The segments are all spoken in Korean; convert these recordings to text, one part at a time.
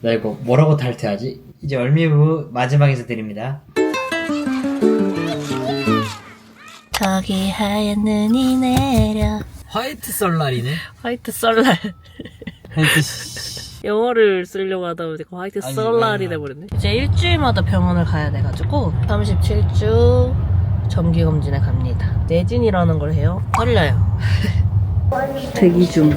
나 이거 뭐라고 탈퇴하지? 이제 얼미부 마지막에서 드립니다. 저기 하얀 눈이 내려 화이트 썰날이네. 화이트 썰날 화이트 씨. 영어를 쓰려고 하다 보니까 화이트 아니, 썰날이 이거는- 돼버렸네 이제 일주일마다 병원을 가야 돼가지고 37주 정기검진에 갑니다 내진이라는 걸 해요 떨려요 대기 중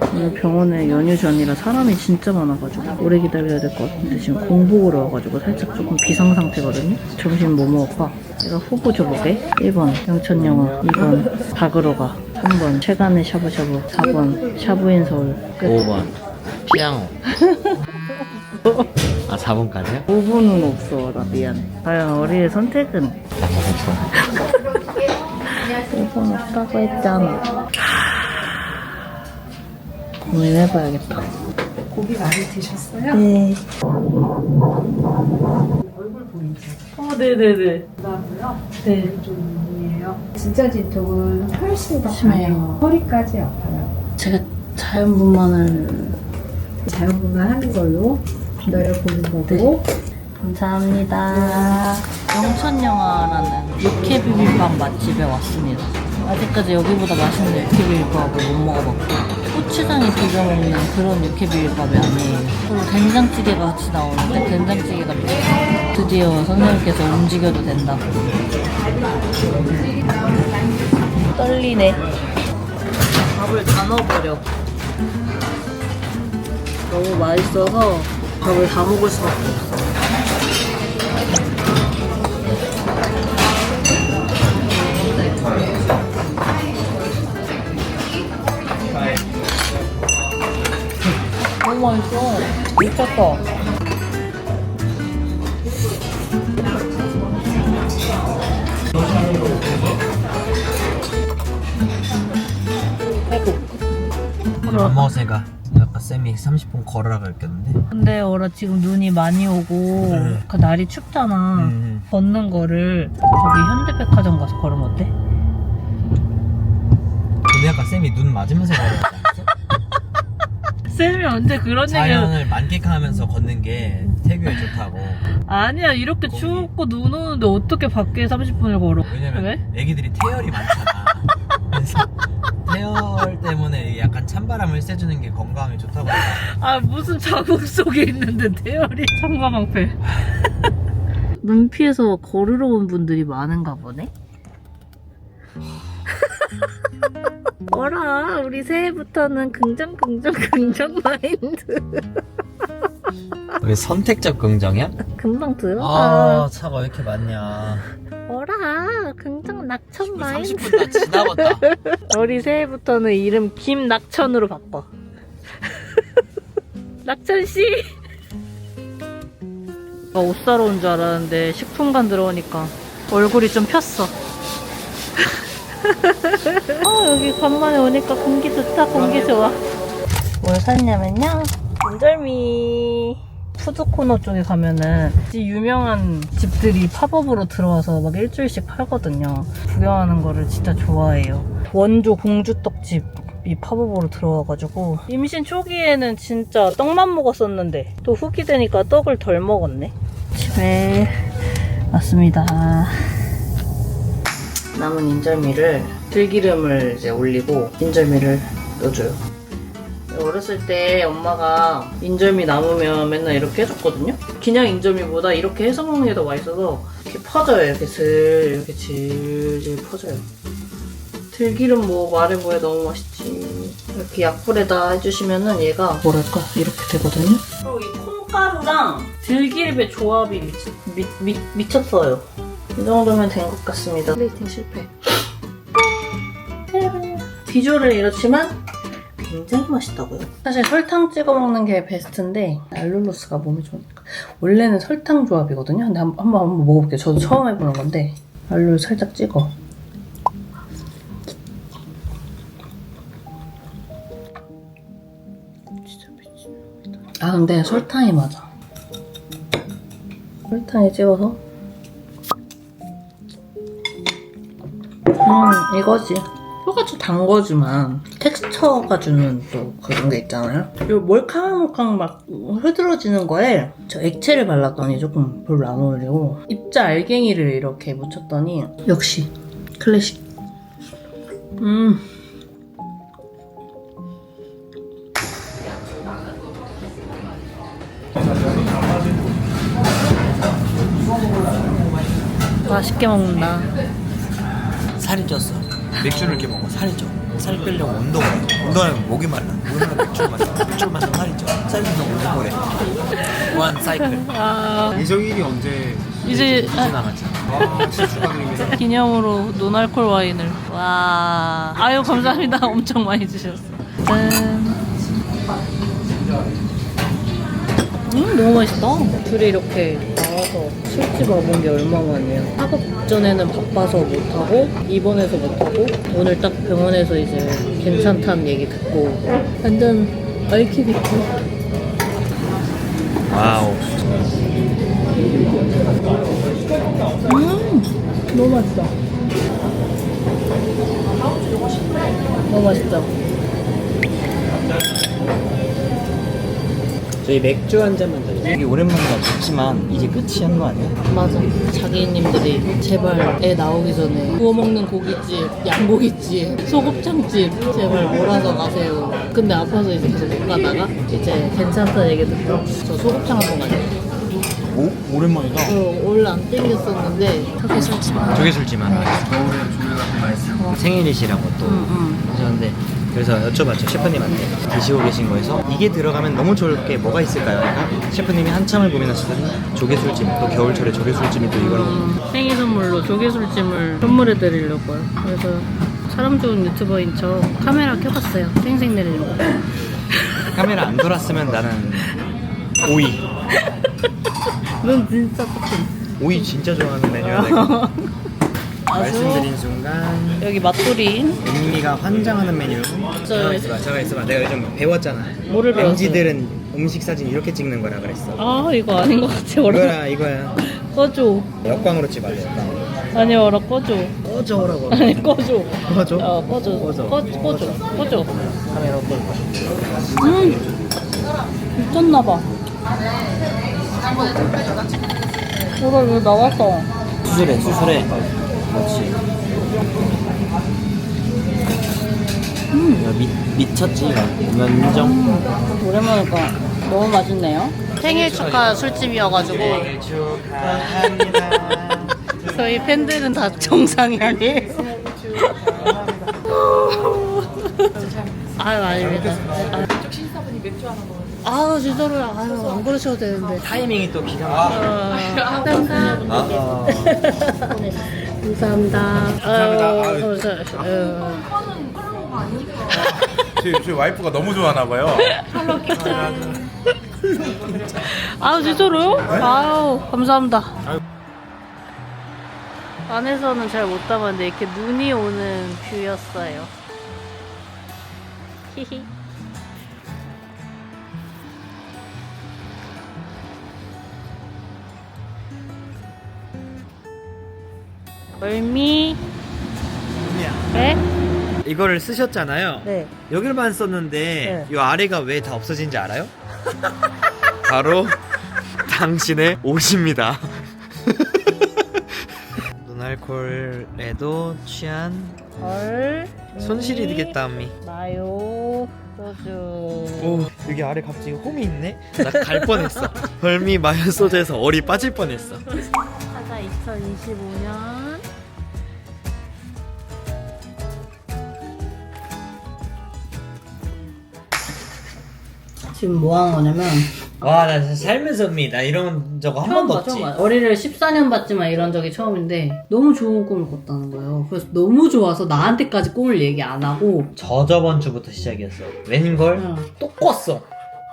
오늘 병원에 연휴 전이라 사람이 진짜 많아가지고 오래 기다려야 될 것 같은데 지금 공복으로 와가지고 살짝 조금 비상 상태거든요 점심 뭐 먹을까? 내가 후보 줘보게 1번 영천영어 2번 박으로가 3번 최간의 샤브샤브 4번 샤브인 서울 끝 5번 피아노. 아 4번까지요? 5분은 없어 나 미안해 과연 우리의 선택은 나 먹었어. 5분 없다고 했잖아 고민해봐야겠다 고기 많이 드셨어요? 네 얼굴 보이죠? 어, 네네네 그다음에요. 네 좀이에요. 진짜 진통은 훨씬 더 심해요. 허리까지 아파요. 제가 자연분만을 자연분만 하는 걸로 기다려 보는 거고. 감사합니다 영천영화라는 육회 비빔밥 맛집에 왔습니다 아직까지 여기보다 맛있는 육회 비빔밥을 못 먹어봤고 고추장에 비벼 먹는 그런 육회 비빔밥이 아니에요. 그리고 된장찌개가 같이 나오는데 된장찌개가 미쳤어요. 드디어 선생님께서 움직여도 된다고. 떨리네. 밥을 다 넣어버려. 너무 맛있어서 밥을 다 먹을 수밖에 없어 미쳤다 안 먹었으니까 아까 쌤이 30분 걸으라 그랬겠는데. 근데 어라 지금 눈이 많이 오고 네. 그 날이 춥잖아 음. 걷는 거를 거기 현대백화점 가서 걸으면 어때? 근데 아까 쌤이 눈 맞으면서 않았어? 쌤이 언제 그런 얘기를 자연을 만끽하면서 걷는 게 태교에 좋다고. 아니야 이렇게 거기- 춥고 눈 오는데 어떻게 밖에 30분을 걸어 왜냐면 왜? 애기들이 태열이 많잖아. 그래서 태열 때문에 약간 찬바람을 쐬주는 게 건강에 좋다고. 해서 아 무슨 자국 속에 있는데 대열이 창과방패 눈피에서 걸으러 온 분들이 많은가 보네 어라? 우리 새해부터는 긍정 긍정 긍정 마인드. 왜 선택적 긍정이야? 금방 들어가. 아 차가 왜 이렇게 많냐. 어라? 긍정 낙천 마인드. 30분 다 지나갔다. 우리 새해부터는 이름 김낙천으로 바꿔. 낙천씨! 어, 옷 사러 온 줄 알았는데 식품관 들어오니까 얼굴이 좀 폈어 어 여기 간만에 오니까 공기 좋다. 공기 좋아. 뭘 샀냐면요. 인절미 푸드 코너 쪽에 가면은 이 유명한 집들이 팝업으로 들어와서 막 일주일씩 팔거든요. 구경하는 거를 진짜 좋아해요. 원조 공주떡집 이 팝업으로 들어와가지고 임신 초기에는 진짜 떡만 먹었었는데 또 후기 되니까 떡을 덜 먹었네. 집에 왔습니다 남은 인절미를 들기름을 이제 올리고 인절미를 넣어줘요. 어렸을 때 엄마가 인절미 남으면 맨날 이렇게 해줬거든요. 그냥 인절미보다 이렇게 해서 먹는 게 더 맛있어서 이렇게 퍼져요. 이렇게 슬 이렇게 질질 퍼져요. 들기름 뭐 말해 뭐해 너무 맛있지. 이렇게 약불에다 해주시면은 얘가 뭐랄까 이렇게 되거든요. 그리고 이 콩가루랑 들기름의 조합이 미치, 미, 미, 미쳤어요. 이 정도면 된 것 같습니다. 플레이팅 실패. 비주얼은 이렇지만 굉장히 맛있다고요. 사실 설탕 찍어 먹는 게 베스트인데 알룰로스가 몸에 좋으니까 원래는 설탕 조합이거든요. 근데 한- 한번 한번 먹어볼게요. 저도 처음 해보는 건데 알룰 살짝 찍어. 아 근데 설탕이 맞아. 설탕에 찍어서 음 이거지 똑같이 단 거지만 텍스처가 주는 또 그런 게 있잖아요. 이 몰캉몰캉 막 흐드러지는 거에 저 액체를 발랐더니 조금 별로 안 어울리고 입자 알갱이를 이렇게 묻혔더니 역시 클래식. 음. 맛있게 먹는다. 살이 쪘어. 맥주를 이렇게 먹어 살이 쪄. 살 빼려고 운동을 해. 운동하면 목이 말라. 목이 말라 맥주를 마셔. 맥주를 마시면 살이 쪄. 살이 쪄서 운동을 해. 원 사이클. 아, 예정일이 언제 이제 이제 남았지. 아 진짜 축하드립니다 기념으로 노날콜 와인을. 와. 아유, 감사합니다. 엄청 많이 주셨어. 짠. 음, 너무 맛있다. 둘이 이렇게 나와서 술집 와본 게 얼마만이에요. 학업 전에는 바빠서 못하고, 입원해서 못하고, 오늘 딱 병원에서 이제 괜찮다는 얘기 듣고, 완전 얼키비키. 와우. 음, 너무 맛있다. 너무 맛있다. 저희 맥주 한 잔만 더. 되게 오랜만이라 좋지만 이제 끝이 한 거 아니야? 맞아. 자기님들이 제발 애 나오기 전에 구워 먹는 고깃집, 양고깃집, 소곱창집 제발 몰아서 가세요. 근데 아파서 이제 계속 못 가다가 이제 괜찮다 얘기 듣고 저 소곱창 한 번 가요. 오 오랜만이다. 저 원래 안 땡겼었는데 그렇게 술집만. 조개 술지만 생일이시라고 또 응, 하셨는데 그래서 여쭤봤죠 셰프님한테 드시고 계신 거에서 이게 들어가면 너무 좋을 게 뭐가 있을까요? 그러니까 셰프님이 한참을 고민하시더니 조개 술찜 또 겨울철에 조개 술찜이 또 이거라고 음, 생일 선물로 조개술찜을 선물해 드리려고요. 그래서 사람 좋은 유튜버인 척 카메라 켜봤어요. 생생 내리려고. 카메라 안 돌았으면 나는 오이 넌 진짜 똑똑해. 오이 진짜 좋아하는 메뉴야 내가 말씀드린 순간 여기 맛돌이 은미가 환장하는 메뉴 저- 잠깐 있어봐 잠깐 있어봐 내가 요즘 배웠잖아 뭐를 배웠어요? MZ들은 음식 사진 이렇게 찍는 거라 그랬어 아 이거 아닌 것 같아. 어라 이거야 이거야 꺼줘. 역광으로 찍어야 돼 아니 어라 꺼줘. 꺼져라고 아니 꺼줘. 꺼져? 어 꺼줘. 꺼져. 꺼, 꺼줘. 꺼줘. 카메라 꺼음 미쳤나봐. 왜 나왔어? 수술해 수술해 그렇지 음. 미, 미쳤지 이거 면정 음, 오랜만이니까 너무 맛있네요. 생일 축하 술집이어가지고 축하합니다 저희 팬들은 다 정상이 아니에요. 아유 아닙니다. 적신사분이 맥주 하나 먹어요. 아 진짜로요. 아유 안 그러셔도 되는데. 타이밍이 또 기가 막혀 아, 감사합니다. 아, 감사합니다. 감사합니다. 감사- 아유. 저희, 저희 와이프가 너무 좋아하나 봐요 아유 진짜로요? 아유 감사합니다. 안에서는 잘 못 담았는데 이렇게 눈이 오는 뷰였어요. 히히. 멀미. 네? 이거를 쓰셨잖아요 네. 여기만 썼는데 이 아래가 왜 다 없어진지 알아요? 바로 당신의 옷입니다 눈알콜에도 취한 헐. 손실이 되겠다 언니 마요. 소주. 오 여기 아래 갑자기 홈이 있네? 나 갈 뻔했어 벌미 마요 소주에서 얼이 빠질 뻔했어 사자 2025년. 지금 뭐 하는 거냐면 와 나 살면서 언니 나 이런 저거 한 번도 없지 어리를 14년 봤지만 이런 적이 처음인데 너무 좋은 꿈을 꿨다는 거예요. 그래서 너무 좋아서 나한테까지 꿈을 얘기 안 하고 저 저번 주부터 시작이었어 웬걸? 그냥 또 꿨어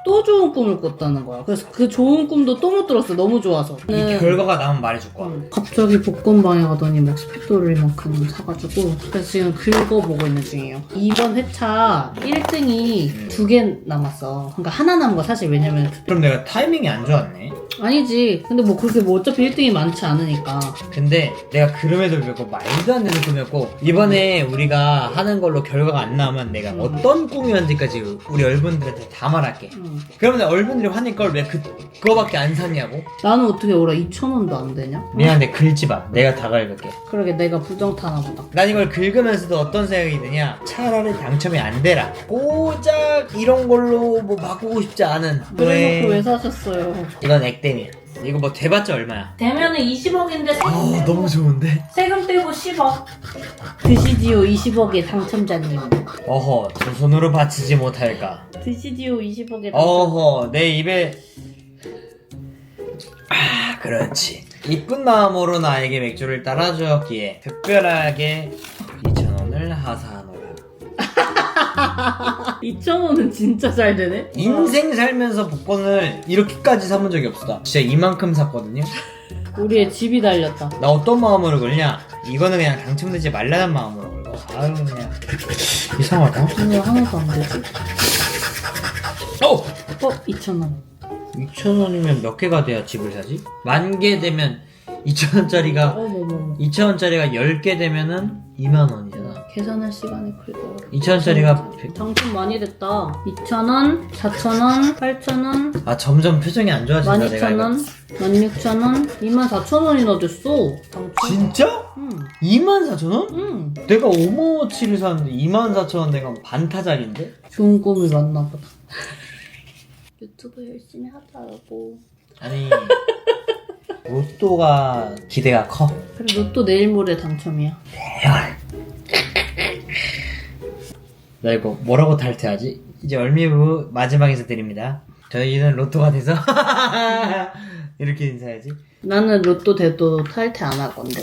또 좋은 꿈을 꿨다는 거야. 그래서 그 좋은 꿈도 또 못 들었어. 너무 좋아서. 이 결과가 나면 말해줄 거야. 응. 갑자기 복권방에 가더니 막 스피드롤만큼 사가지고 그래서 지금 긁어보고 있는 중이에요. 이번 회차 1등이 두 개 남았어. 그러니까 하나 남은 거 사실 왜냐면 그럼 내가 타이밍이 안 좋았네. 아니지. 근데 뭐 그렇게 뭐 어차피 1등이 많지 않으니까. 근데 내가 그럼에도 불구하고 말도 안 되는 꿈이었고 이번에 우리가 하는 걸로 결과가 안 나오면 내가 음. 어떤 꿈이었는지까지 우리 얼분들한테 다 말할게. 응. 그러면 얼분들이 화낼 걸 왜 그, 그거밖에 안 샀냐고? 나는 어떻게 올해 2,000원도 안 되냐? 미안한데 긁지 마. 내가 다 긁을게. 그러게 내가 부정타나 보다. 난 이걸 긁으면서도 어떤 생각이 드냐? 차라리 당첨이 안 되라. 고작 이런 걸로 뭐 바꾸고 싶지 않은. 그래서 왜 사셨어요? 이건 액땜이야. 이거 뭐 돼봤자 얼마야? 대면은 20억인데 세금 어 떼고 너무 좋은데? 세금 떼고 10억. 드시지요 20억의 당첨자님. 어허 두 손으로 바치지 못할까? 드시지요 20억의 당첨. 어허 내 입에 아 그렇지 이쁜 마음으로 나에게 맥주를 따라주었기에 특별하게 2,000원을 하사하노라 2,000원은 진짜 잘 되네. 인생 살면서 복권을 이렇게까지 사본 적이 없어 진짜 이만큼 샀거든요 우리의 집이 달렸다. 나 어떤 마음으로 걸냐 이거는 그냥 당첨되지 말라는 마음으로 걸고 아유 그냥 이상하다 오늘 하나도 안 되지. 어! 어 2,000원. 2,000원이면 몇 개가 돼야 집을 사지? 만 개 되면 2,000원짜리가 어머머머. 2,000원짜리가 10개 되면은 2만 원이잖아. 계산할 시간이 그리고. 2,000원짜리가 당첨 많이 됐다. 2,000원, 4,000원, 8,000원, 아 점점 표정이 안 좋아진다 내가 이거. 12,000원, 16,000원, 24,000원이나 됐어. 당첨. 진짜? 응. 24,000원? 응. 내가 오모치를 샀는데 24,000원 내가 반타작인데? 좋은 꿈이 맞나 보다. 유튜브 열심히 하자고. 아니 로또가 기대가 커. 그래 로또 내일 모레 당첨이야. 나 이거 뭐라고 탈퇴하지? 이제 얼미부 마지막에서 드립니다. 저희는 로또가 돼서 이렇게 인사해야지. 나는 로또 돼도 탈퇴 안 할 건데.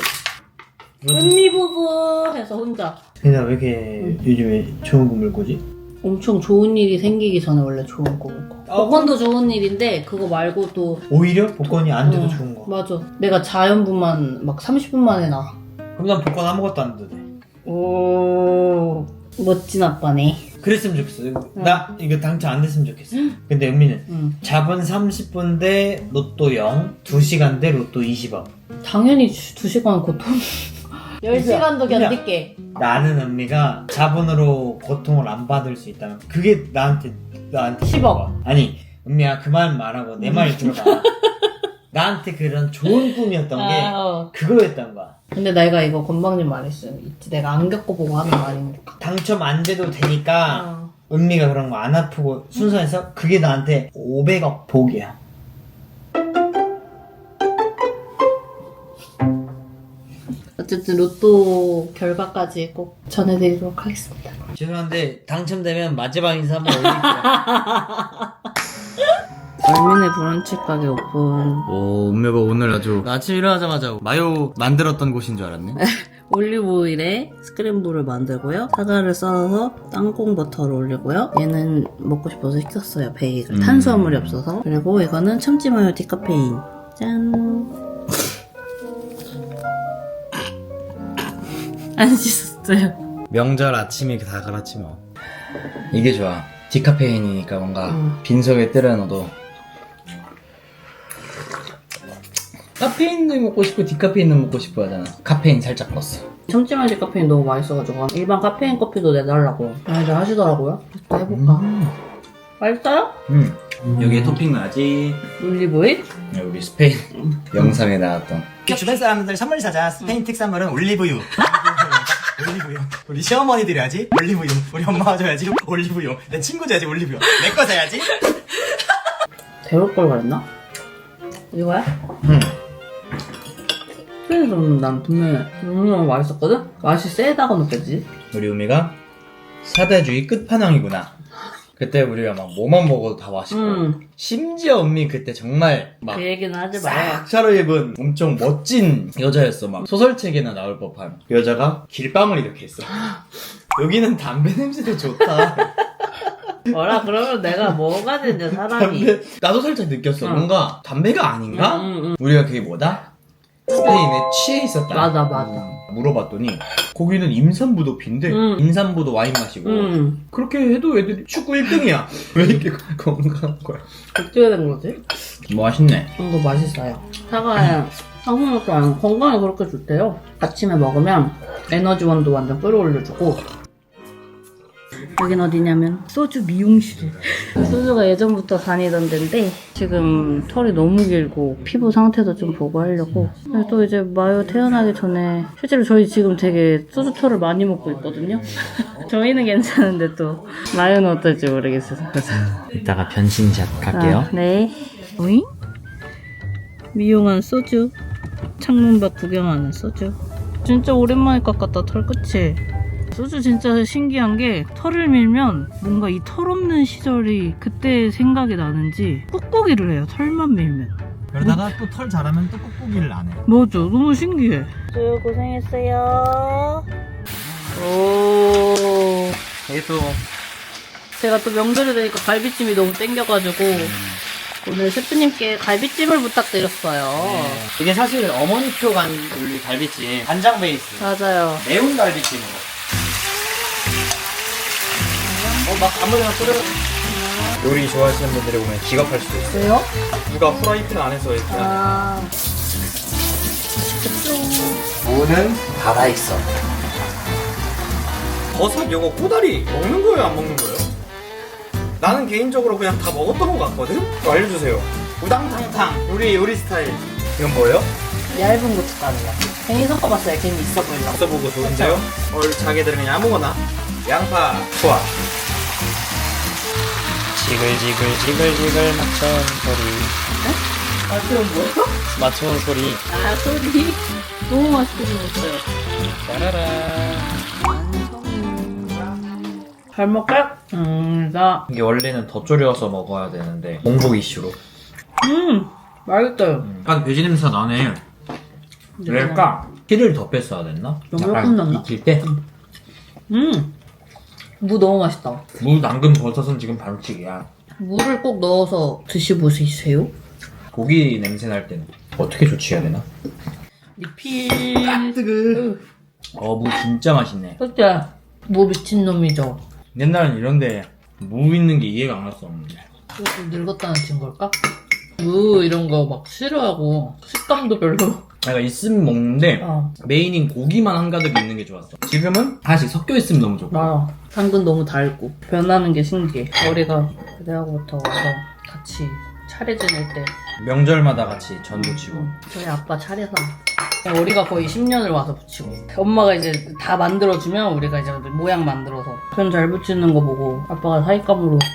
은미 부부 해서 혼자. 근데 왜 이렇게 요즘에 좋은 꿈을 꾸지? 엄청 좋은 일이 생기기 전에 원래 좋은 꿈을 꿔. 어. 복권도 좋은 일인데 그거 말고 또 오히려 복권이 안 돼도 어, 좋은 거. 맞아. 내가 자연분만 막 30분 만에 나와. 그럼 난 복권 아무것도 안 돼도 돼. 오 멋진 아빠네. 그랬으면 좋겠어. 나 이거 당첨 안 됐으면 좋겠어. 근데 은미는 응. 잡은 30분 대 로또 0, 2시간 대 로또 20억. 당연히 2시간 고통. 10시간도 그냥- 견딜게. 나는 은미가 자본으로 고통을 안 받을 수 있다면 그게 나한테 나한테 10억. 거야. 아니 은미야 그만 말하고 내 말 들어봐. 나한테 그런 좋은 꿈이었던 게 아, 어. 그거였던 거야. 근데 내가 이거 건방진 말했어. 있지. 내가 안 겪어보고 하는 말이니까. 당첨 안 돼도 되니까 어. 은미가 그런 거 안 아프고 순수해서 그게 나한테 500억 복이야. 어쨌든 로또 결과까지 꼭 전해드리도록 하겠습니다. 죄송한데 당첨되면 마지막 인사 한번 올릴게요. 얼민의 브런치 가게 오픈. 오 은매가 오늘 아주 나 아침 일어나자마자 마요 만들었던 곳인 줄 알았네 올리브 오일에 스크램블을 만들고요. 사과를 썰어서 땅콩 버터를 올리고요. 얘는 먹고 싶어서 시켰어요. 베이글. 음. 탄수화물이 없어서. 그리고 이거는 참치 마요 디카페인. 짠. 안 씻었어요. 명절 아침이 다 그렇지 뭐 이게 좋아 디카페인이니까 뭔가 음. 빈속에 때려 넣어도 카페인도 먹고 싶고 디카페인도 먹고 싶어 하잖아 카페인 살짝 넣었어 참치 마요 디카페인 너무 맛있어가지고 일반 카페인 커피도 내달라고 많이들 하시더라고요. 또 해볼까? 맛있어요? 음. 여기에 토핑 나지 올리브 오일? 우리 스페인 영상에 나왔던 주변 사람들 선물 사자. 스페인 특산물은 올리브유. 올리브유. 우리 시어머니 드려야지. 올리브유. 우리 엄마가 줘야지. 올리브유. 내 친구 줘야지. 올리브유. 내 거 사야지. 데울 걸 그랬나? 이거야? 응. 스페인에서는 난 분명히 너무 맛있었거든? 맛이 세다고 느껴지지? 우리 우미가 사대주의 끝판왕이구나. 그때 우리가 막 뭐만 먹어도 다 맛있고 음. 심지어 은미 그때 정말 막 그 얘기는 하지 마요. 싹 차려입은 엄청 멋진 여자였어. 막 소설책에나 나올 법한 그 여자가 길빵을 이렇게 했어. 여기는 담배 냄새도 좋다. 뭐라 그러면 내가 뭐가 되냐 사람이. 담배 나도 살짝 느꼈어. 응. 뭔가 담배가 아닌가? 응, 응, 응. 우리가 그게 뭐다? 스페인에 취해 있었다. 맞아, 맞아. 물어봤더니 거기는 임산부 도피인데 응. 임산부도 와인 마시고 음, 그렇게 해도 애들이 축구 1등이야. 왜 이렇게 건강한 거야? 어떻게 된 거지? 맛있네. 이거 맛있어요. 사과에 상품효과는 건강에 그렇게 좋대요. 아침에 먹으면 에너지원도 완전 끌어올려주고. 여긴 어디냐면 소주 미용실. 소주가 예전부터 다니던 데인데 지금 털이 너무 길고 피부 상태도 좀 보고 하려고. 근데 또 이제 마요 태어나기 전에 실제로 저희 지금 되게 소주 털을 많이 먹고 있거든요. 저희는 괜찮은데 또 마요는 어떨지 모르겠어서. 그래서 이따가 변신샷 아, 네. 오잉? 미용한 소주. 창문 밖 구경하는 소주. 진짜 오랜만에 깎았다, 털, 그치? 소주 진짜 신기한 게 털을 밀면 뭔가 이 털 없는 시절이 그때 생각이 나는지 꾹꾹이를 해요, 털만 밀면. 그러다가 또 털 자라면 또 꾹꾹이를 안 해. 맞아, 너무 신기해. 수 고생했어요. 오. 계속 제가 또 명절이 되니까 갈비찜이 너무 땡겨가지고 오늘 셰프님께 갈비찜을 부탁드렸어요. 이게 사실 어머니표 간 우리 갈비찜 간장 베이스 맞아요. 매운 갈비찜으로. 막 아무데나 뿌려. 요리 좋아하시는 분들이 보면 기겁할 수도 있어. 왜요? 누가 후라이팬 안에서 이렇게 아, 무는 살아있어. 버섯 요거 꼬다리 먹는 거예요 안 먹는 거예요? 나는 개인적으로 그냥 다 먹었던 것 같거든? 그거 알려주세요 우당탕탕 우리 요리 스타일 이건 뭐예요? 얇은 고춧가루요. 괜히 섞어봤어요. 괜히 있어 보이려고. 써보고 좋은데요? 얼 자기들은 그냥 아무거나 양파 좋아 지글지글 지글지글 맞춰온 소리 아, 그럼 뭐예요? 맞춰온 소리 아, 소리. 너무 맛있게 생겼어요. 짜라란 잘 먹을까? 음, 나. 이게 원래는 더 졸여서 먹어야 되는데 공복 이슈로 음, 맛있어요. 약간 돼지 냄새 나네 왜일까? 피를 더 뺐어야 됐나? 너무 약간 넣나? 익힐 때? 음, 무 너무 맛있다. 무 당근 버섯은 지금 반칙이야 무를 꼭 넣어서 드셔보세요. 고기 냄새 날 때는 어떻게 조치해야 되나? 리필. 뜨그 어 무 진짜 맛있네 그치? 무 미친놈이죠. 옛날엔 이런데 무 있는 게 이해가 안 갔었는데 좀 늙었다는 증거일까? 무 이런 거 막 싫어하고 식감도 별로. 내가 있으면 먹는데 어, 메인인 고기만 한가득 있는 게 좋았어. 지금은 하나씩 섞여 있으면 너무 좋고. 나 당근 너무 달고. 변하는 게 신기해. 우리가 그대하고부터 와서 같이 차례 지낼 때. 명절마다 같이 전도 치고. 응, 저희 아빠 차례상 우리가 거의 10년을 와서 붙이고. 엄마가 이제 다 만들어주면 우리가 이제 모양 만들어서. 편 잘 붙이는 거 보고 아빠가 사익감으로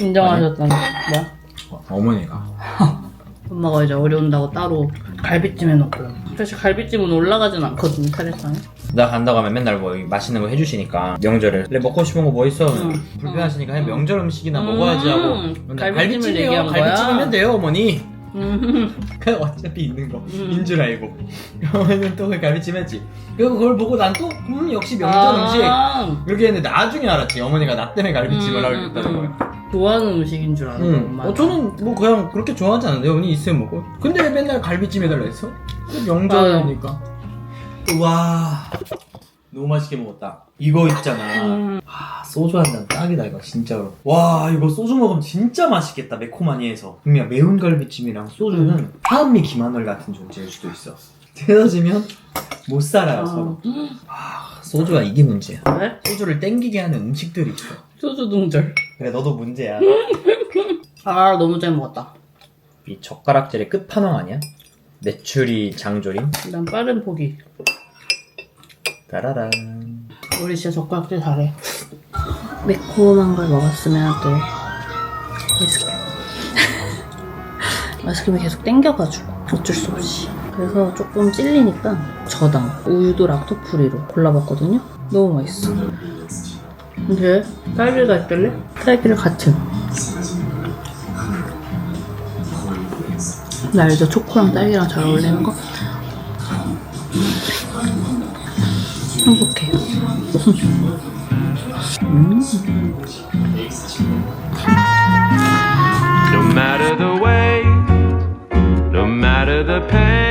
인정하셨다는 뭐야? 어, 어머니가. 엄마가 이제 어려운다고 따로 갈비찜 해놓고. 사실 갈비찜은 올라가진 않거든요 차례상에 나 간다고 하면 맨날 뭐 맛있는 거 해주시니까 명절에. 그래 먹고 싶은 거 뭐 있어? 응. 불편하시니까 그냥 명절 음식이나 음, 먹어야지 하고. 맨날 갈비찜을 갈비찜이요? 얘기한 거야? 갈비찜이면 돼요 어머니. 음, 그냥 어차피 있는 거. 음. 인줄 알고. 어머니는 또그 갈비찜 했지. 그리고 그걸 보고 난 또 음 역시 명절 음식. 아, 이렇게 했는데 나중에 알았지. 어머니가 나 때문에 갈비찜을 음, 하고 음, 있다는 음. 거야 좋아하는 음식인 줄 알고 응. 엄마가 어, 저는 뭐 그냥 그렇게 좋아하지 않는데 어머니 있으면 먹고 근데 왜 맨날 갈비찜 해달라 했어? 그 명절이니까. 우와 너무 맛있게 먹었다. 이거 있잖아. 음. 아 소주 한 잔 딱이다 이거 진짜로. 와 이거 소주 먹으면 진짜 맛있겠다 매콤하니 해서. 그냥 매운 갈비찜이랑 소주는 하은미 김하늘 같은 존재일 수도 있어. 헤어지면 못 살아요 아. 서로. 아 소주가 이게 문제야. 왜? 소주를 땡기게 하는 음식들이 있어 소주 동절. 그래 너도 문제야. 아 너무 잘 먹었다. 이 젓가락질의 끝판왕 아니야? 메추리 장조림? 난 빠른 포기. 따라란. 우리 진짜 젓가락질 잘해. 매콤한 걸 먹었으면 또 아이스크림 아이스크림이 계속 땡겨가지고 어쩔 수 없이. 그래서 조금 찔리니까 저당 우유도 락토프리로 골라봤거든요. 너무 맛있어 이제 딸기가 있길래 딸기를 같이. 나 이제 초코랑 딸기랑 잘 어울리는 거. 행복해요. 음. No matter the way, no matter the pain.